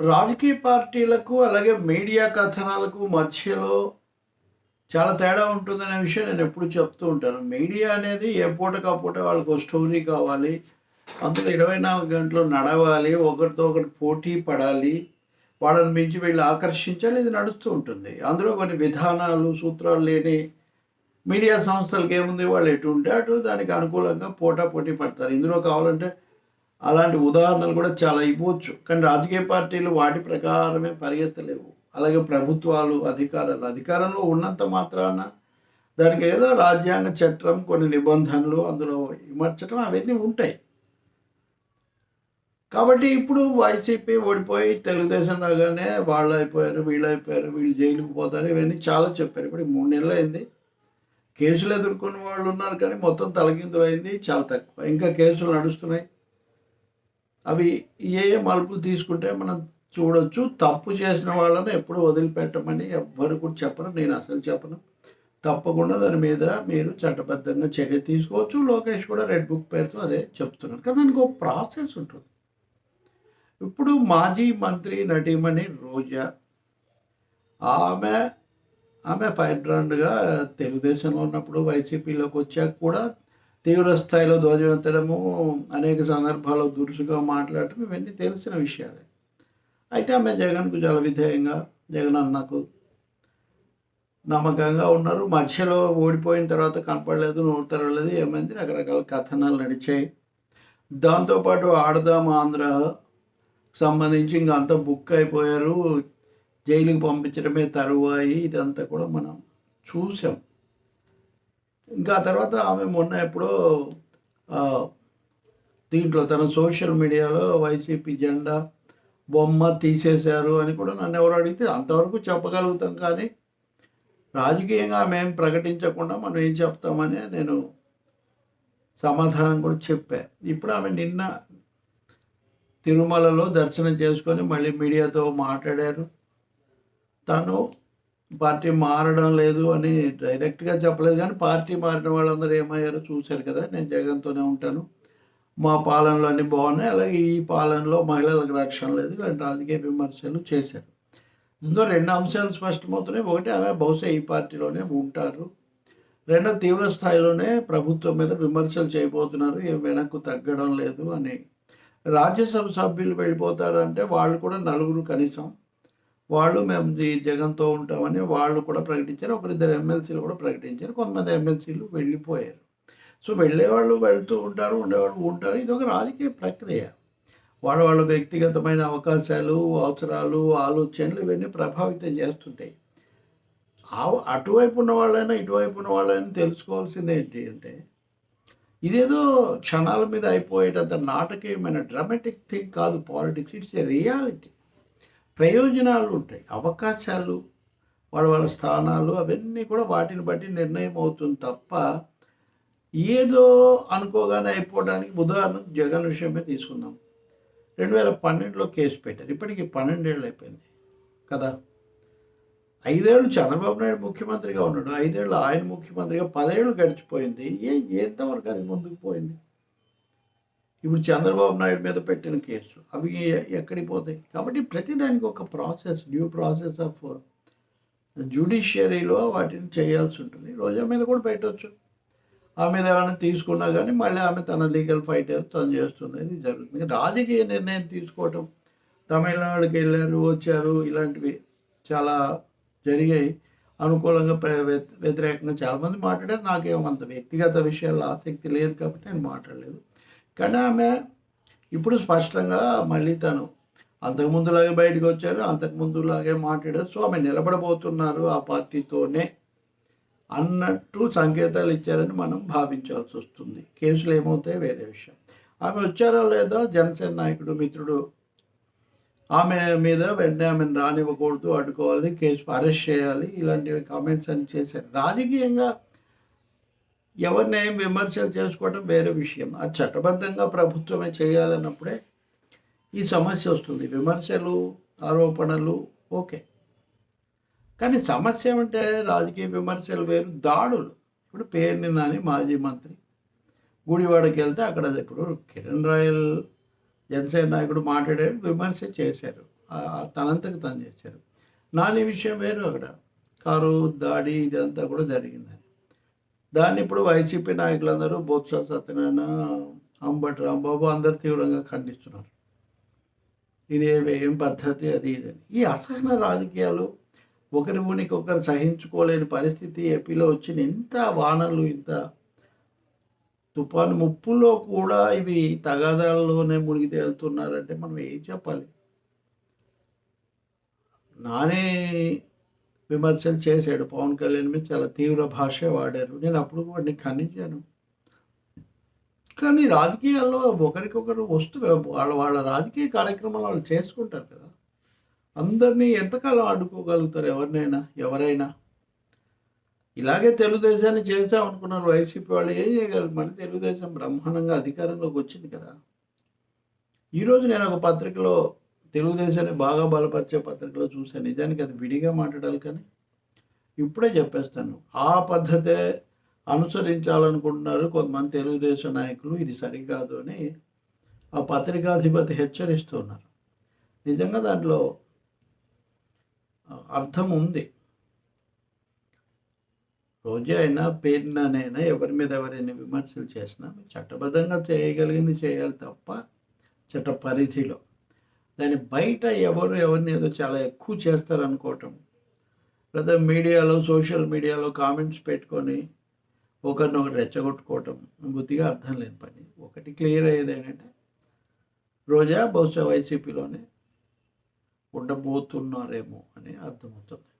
రాజకీయ పార్టీలకు అలాగే మీడియా కథనాలకు మధ్యలో చాలా తేడా ఉంటుందనే విషయం నేను ఎప్పుడు చెప్తూ ఉంటాను. మీడియా అనేది ఏ పూట కాపూట వాళ్ళకు ఒక స్టోరీ కావాలి. అందులో ఇరవై నాలుగు గంటలు నడవాలి. ఒకరితో ఒకరు పోటీ పడాలి. వాళ్ళని మించి వీళ్ళు ఆకర్షించాలి. ఇది నడుస్తూ ఉంటుంది. అందులో కొన్ని విధానాలు సూత్రాలు లేని మీడియా సంస్థలకు ఏముంది? వాళ్ళు ఎటు ఉంటే అటు దానికి అనుకూలంగా పోటా పోటీ పడతారు. ఇందులో కావాలంటే అలాంటి ఉదాహరణలు కూడా చాలా ఇవ్వచ్చు. కానీ రాజకీయ పార్టీలు వాటి ప్రకారమే పరిగెత్తలేవు. అలాగే ప్రభుత్వాలు అధికారాలు అధికారంలో ఉన్నంత మాత్రాన దానికి ఏదో రాజ్యాంగ చట్టం కొన్ని నిబంధనలు అందులో విమర్చటం అవన్నీ ఉంటాయి. కాబట్టి ఇప్పుడు వైసీపీ ఓడిపోయి తెలుగుదేశం రాగానే వాళ్ళు అయిపోయారు వీళ్ళు అయిపోయారు వీళ్ళు జైలుకు పోతారు ఇవన్నీ చాలా చెప్పారు. ఇప్పుడు మూడు నెలలు అయింది. కేసులు ఎదుర్కొన్న వాళ్ళు ఉన్నారు కానీ మొత్తం తలకిందులు అయింది చాలా తక్కువ. ఇంకా కేసులు నడుస్తున్నాయి. అవి ఏ ఏ మలుపులు తీసుకుంటే మనం చూడొచ్చు. తప్పు చేసిన వాళ్ళని ఎప్పుడు వదిలిపెట్టమని ఎవ్వరు కూడా చెప్పరు. నేను అసలు చెప్పను. తప్పకుండా దాని మీద మీరు చట్టబద్ధంగా చర్య తీసుకోవచ్చు. లోకేష్ కూడా రెడ్ బుక్ పేరుతో అదే చెప్తున్నారు. కానీ దానికి ఒక ప్రాసెస్ ఉంటుంది. ఇప్పుడు మాజీ మంత్రి నటీమణి రోజా ఆమె ఆమె ఫైర్ బ్రాండ్గా తెలుగుదేశంలో ఉన్నప్పుడు వైసీపీలోకి వచ్చాక కూడా తీవ్ర స్థాయిలో ధ్వజమెత్తడము అనేక సందర్భాల్లో దురుసుగా మాట్లాడటం ఇవన్నీ తెలిసిన విషయాలే. అయితే ఆమె జగన్కు చాలా విధేయంగా జగన్ అన్నకు నమ్మకంగా ఉన్నారు. మధ్యలో ఓడిపోయిన తర్వాత కనపడలేదు నోరు తెరవలేదు ఏమైంది? రకరకాల కథనాలు నడిచాయి. దాంతోపాటు ఆడదాం ఆంధ్ర సంబంధించి ఇంకా అంతా బుక్ అయిపోయారు. జైలుకి పంపించడమే తరువాయి. ఇదంతా కూడా మనం చూసాం. ఇంకా తర్వాత ఆమె మొన్న ఎప్పుడో దీంట్లో తన సోషల్ మీడియాలో వైసీపీ జెండా బొమ్మ తీసేశారు అని కూడా నన్ను ఎవరు అడిగితే అంతవరకు చెప్పగలుగుతాం కానీ రాజకీయంగా మేము ప్రకటించకుండా మనం ఏం చెప్తామని నేను సమాధానం కూడా చెప్పా. ఇప్పుడు ఆమె నిన్న తిరుమలలో దర్శనం చేసుకొని మళ్ళీ మీడియాతో మాట్లాడారు. తను పార్టీ మారడం లేదు అని డైరెక్ట్గా చెప్పలేదు కానీ పార్టీ మారిన వాళ్ళందరూ ఏమయ్యారో చూశారు కదా. నేను జగన్తోనే ఉంటాను. మా పాలనలో అన్ని బాగున్నాయి. అలాగే ఈ పాలనలో మహిళలకు రక్షణ లేదు. ఇలాంటి రాజకీయ విమర్శలు చేశారు. ఇందులో రెండు అంశాలు స్పష్టమవుతున్నాయి. ఒకటి ఆమె బహుశా ఈ పార్టీలోనే ఉంటారు. రెండో తీవ్ర స్థాయిలోనే ప్రభుత్వం మీద విమర్శలు చేయబోతున్నారు. ఏం వెనక్కు తగ్గడం లేదు అని. రాజ్యసభ సభ్యులు వెళ్ళిపోతారంటే వాళ్ళు కూడా నలుగురు కనీసం వాళ్ళు మేము ఈ జగన్తో ఉంటామని వాళ్ళు కూడా ప్రకటించారు. ఒకరిద్దరు ఎమ్మెల్సీలు కూడా ప్రకటించారు. కొంతమంది ఎమ్మెల్సీలు వెళ్ళిపోయారు. సో వెళ్ళేవాళ్ళు వెళ్తూ ఉంటారు ఉండేవాళ్ళు ఉంటారు. ఇది ఒక రాజకీయ ప్రక్రియ. వాళ్ళ వాళ్ళ వ్యక్తిగతమైన అవకాశాలు అవసరాలు ఆలోచనలు ఇవన్నీ ప్రభావితం చేస్తుంటాయి. ఆ- అటువైపు ఉన్న వాళ్ళైనా ఇటువైపు ఉన్న వాళ్ళైనా తెలుసుకోవాల్సింది ఏంటి అంటే ఇదేదో క్షణాల మీద అయిపోయేటంత నాటకీయమైన డ్రామాటిక్ థింగ్ కాదు పాలిటిక్స్ ఇట్స్ ఏ రియాలిటీ ప్రయోజనాలు ఉంటాయి అవకాశాలు వాళ్ళ వాళ్ళ స్థానాలు అవన్నీ కూడా వాటిని బట్టి నిర్ణయం అవుతుంది తప్ప ఏదో అనుకోగానే అయిపోవడానికి ఉదాహరణకు జగన్ విషయమే తీసుకుందాం. రెండు వేల పన్నెండులో కేసు పెట్టారు. ఇప్పటికి పన్నెండేళ్ళు అయిపోయింది కదా. ఐదేళ్ళు చంద్రబాబు నాయుడు ముఖ్యమంత్రిగా ఉన్నాడు. ఐదేళ్ళు ఆయన ముఖ్యమంత్రిగా పదేళ్ళు గడిచిపోయింది. ఏ ఎంతవరకు అది ముందుకు పోయింది? ఇప్పుడు చంద్రబాబు నాయుడు మీద పెట్టిన కేసు అవి ఎక్కడికి పోతాయి? కాబట్టి ప్రతిదానికి ఒక ప్రాసెస్ డ్యూ ప్రాసెస్ ఆఫ్ జ్యుడిషియరీలో వాటిని చేయాల్సి ఉంటుంది. రోజా మీద కూడా పెట్టవచ్చు ఆమె మీద ఏమైనా తీసుకున్నా కానీ మళ్ళీ ఆమె తన లీగల్ ఫైట్ తను చేస్తుంది ఇది జరుగుతుంది. రాజకీయ నిర్ణయం తీసుకోవటం తమిళనాడుకి వెళ్ళారు వచ్చారు ఇలాంటివి చాలా జరిగాయి. అనుకూలంగా వ్యతిరేకంగా చాలామంది మాట్లాడారు. నాకేమంత వ్యక్తిగత విషయాల్లో ఆసక్తి లేదు కాబట్టి నేను మాట్లాడలేదు. కానీ ఆమె ఇప్పుడు స్పష్టంగా మళ్ళీ తను అంతకుముందులాగే బయటకు వచ్చారు అంతకుముందులాగే మాట్లాడారు. సో ఆమె నిలబడబోతున్నారు ఆ పార్టీతోనే అన్నట్టు సంకేతాలు ఇచ్చారని మనం భావించాల్సి వస్తుంది. కేసులు ఏమవుతాయి వేరే విషయం. ఆమె వచ్చారో లేదో? జనసేన నాయకుడు మిత్రుడు ఆమె మీద వెంటనే ఆమెను రానివ్వకూడదు అడ్డుకోవాలి కేసు అరెస్ట్ చేయాలి ఇలాంటివి కామెంట్స్ అని చేశారు. రాజకీయంగా ఎవరిని ఏం విమర్శలు చేసుకోవడం వేరే విషయం. అది చట్టబద్ధంగా ప్రభుత్వమే చేయాలన్నప్పుడే ఈ సమస్య వస్తుంది. విమర్శలు ఆరోపణలు ఓకే. కానీ సమస్య ఏమంటే రాజకీయ విమర్శలు వేరు దాడులు. ఇప్పుడు పేరుని నాని మాజీ మంత్రి. గుడివాడకి వెళ్తే అక్కడ ఇప్పుడు కిరణ్ రాయల్ జనసేన నాయకుడు మాట్లాడారు విమర్శ చేశారు. తనంతకు తను చేశారు. నాని విషయం వేరు అక్కడ. కారు దాడి ఇదంతా కూడా జరిగిందని. దాన్ని ఇప్పుడు వైసీపీ నాయకులందరూ బొత్స సత్యనారాయణ అంబటి రాంబాబు అందరు తీవ్రంగా ఖండిస్తున్నారు. ఇది ఏం పద్ధతి అది ఇదని ఈ అసహన రాజకీయాలు ఒకరి ఉనికి ఒకరు సహించుకోలేని పరిస్థితి ఏపీలో వచ్చిన ఇంత వానలు ఇంత తుఫాను ముప్పులో కూడా ఇవి తగాదాల్లోనే మునిగి తేలుతున్నారంటే మనం ఏం చెప్పాలి? నానే విమర్శలు చేశాడు. పవన్ కళ్యాణ్ మీద చాలా తీవ్ర భాష వాడారు. నేను అప్పుడు వాడిని ఖండించాను. కానీ రాజకీయాల్లో ఒకరికొకరు వస్తువే వాళ్ళ వాళ్ళ రాజకీయ కార్యక్రమాలు వాళ్ళు చేసుకుంటారు కదా. అందరినీ ఎంతకాలం ఆడుకోగలుగుతారు ఎవరినైనా ఎవరైనా? ఇలాగే తెలుగుదేశాన్ని చేసామనుకున్నారు వైసీపీ వాళ్ళు. ఏం చేయగలరు? మన తెలుగుదేశం బ్రహ్మాండంగా అధికారంలోకి వచ్చింది కదా. ఈరోజు నేను ఒక పత్రికలో తెలుగుదేశాన్ని బాగా బలపరిచే పత్రికలో చూశాను. నిజానికి అది విడిగా మాట్లాడాలి కానీ ఇప్పుడే చెప్పేస్తాను. ఆ పద్ధతే అనుసరించాలనుకుంటున్నారు కొంతమంది తెలుగుదేశం నాయకులు. ఇది సరికాదు అని ఆ పత్రికాధిపతి హెచ్చరిస్తున్నారు నిజంగా దాంట్లో అర్థం ఉంది. రోజే అయినా పేరునైనా ఎవరి మీద ఎవరైనా విమర్శలు చేసినా చట్టబద్ధంగా చేయగలిగింది చేయాలి తప్ప చట్ట పరిధిలో దాని బయట ఎవరు ఎవరిని ఏదో చాలా ఎక్కువ చేస్తారనుకోవటం లేదా మీడియాలో సోషల్ మీడియాలో కామెంట్స్ పెట్టుకొని ఒకరిని ఒకటి రెచ్చగొట్టుకోవటం. బుద్ధిగా అర్థం లేని పని. ఒకటి క్లియర్ అయ్యేది ఏంటంటే రోజా బహుశా వైసీపీలోనే ఉండబోతున్నారేమో అని అర్థమవుతుంది.